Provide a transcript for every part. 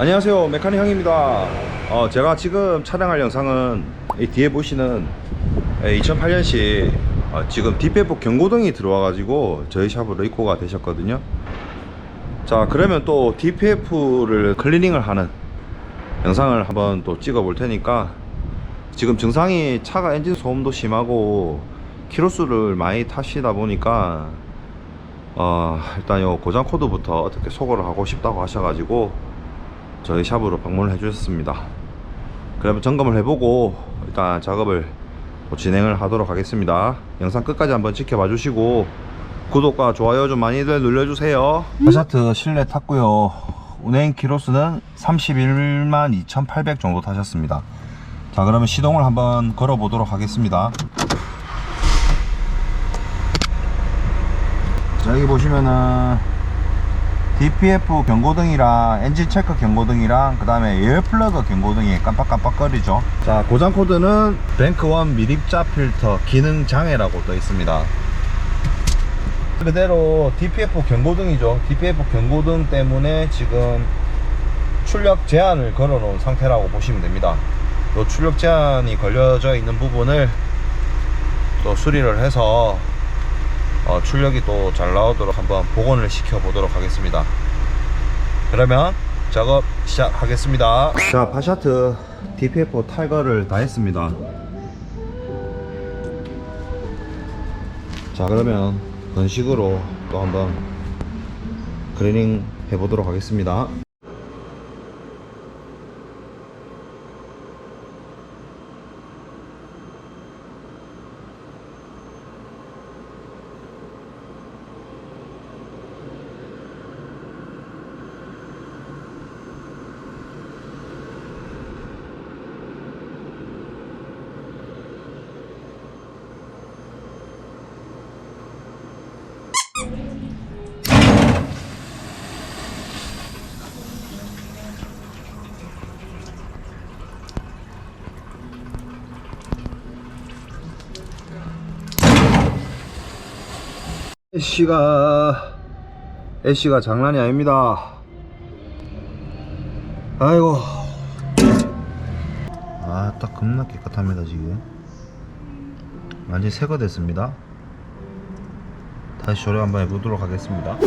안녕하세요 메카닉 형입니다. 어, 제가 지금 촬영할 영상은 이 뒤에 보시는 2008년식 어, 지금 DPF 경고등이 들어와 가지고 저희 샵으로 입고가 되셨거든요. 자 그러면 또 DPF를 클리닝을 하는 영상을 한번 또 찍어 볼 테니까 지금 증상이 차가 엔진 소음도 심하고 키로수를 많이 타시다 보니까 어, 일단 요 고장 코드부터 어떻게 소거를 하고 싶다고 하셔가지고 저희 샵으로 방문을 해주셨습니다. 그러면 점검을 해보고 일단 작업을 또 진행을 하도록 하겠습니다. 영상 끝까지 한번 지켜봐 주시고 구독과 좋아요 좀 많이들 눌러주세요. 파샤트 실내 탔고요. 운행 키로수는 31만 2,800 정도 타셨습니다. 자 그러면 시동을 한번 걸어 보도록 하겠습니다. 자 여기 보시면은 DPF 경고등이랑 엔진 체크 경고등이랑 그 다음에 에어플러그 경고등이 깜빡깜빡거리죠. 자 고장 코드는 뱅크1 미립자 필터 기능 장애라고 떠 있습니다. 그대로 DPF 경고등이죠. DPF 경고등 때문에 지금 출력 제한을 걸어 놓은 상태라고 보시면 됩니다. 요 출력 제한이 걸려져 있는 부분을 또 수리를 해서 어, 출력이 또 잘 나오도록 한번 복원을 시켜 보도록 하겠습니다. 그러면 작업 시작하겠습니다. 자 파샤트 DPF 탈거를 다 했습니다. 자 그러면 건식으로 또 한번 클리닝 해 보도록 하겠습니다 애쉬가 애쉬가 장난이 아닙니다. 아이고. 아 딱 겁나 깨끗합니다 지금. 완전 새거 됐습니다. 다시 조립 한번 해보도록 하겠습니다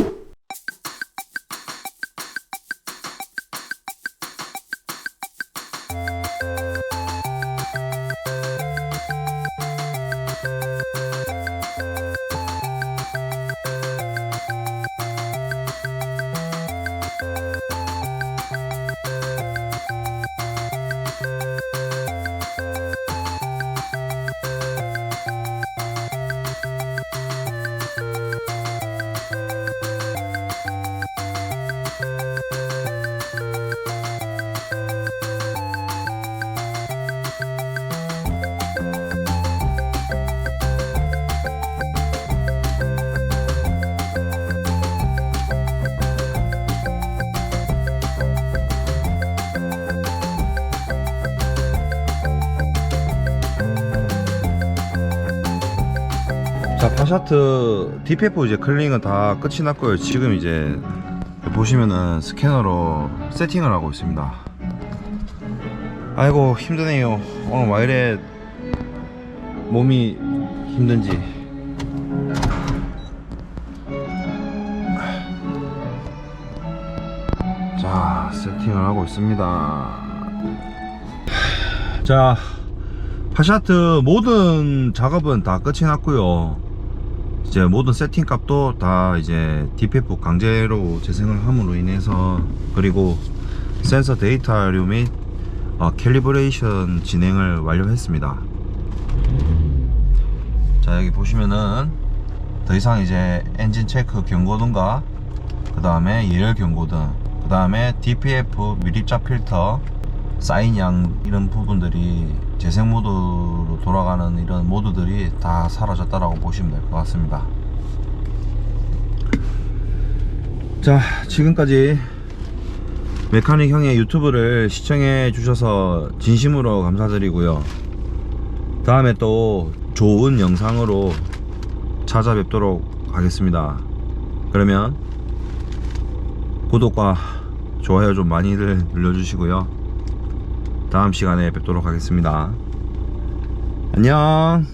파샤트 DPF 이제 클리닝은 다 끝이 났고요. 지금 이제 보시면은 스캐너로 세팅을 하고 있습니다. 아이고 힘드네요. 오늘 와 이래 몸이 힘든지. 자 세팅을 하고 있습니다. 자 파샤트 모든 작업은 다 끝이 났고요 이제 모든 세팅 값도 다 이제 DPF 강제로 재생을 함으로 인해서 그리고 센서 데이터류 및 어, 캘리브레이션 진행을 완료했습니다. 자 여기 보시면은 더 이상 이제 엔진 체크 경고등과 그 다음에 예열 경고등 그 다음에 DPF 미립자 필터 사인 양 이런 부분들이 재생 모드로 돌아가는 이런 모드들이 다 사라졌다라고 보시면 될 것 같습니다. 자, 지금까지 메카닉 형의 유튜브를 시청해 주셔서 진심으로 감사드리고요. 다음에 또 좋은 영상으로 찾아뵙도록 하겠습니다. 그러면 구독과 좋아요 좀 많이들 눌러주시고요 다음 시간에 뵙도록 하겠습니다. 안녕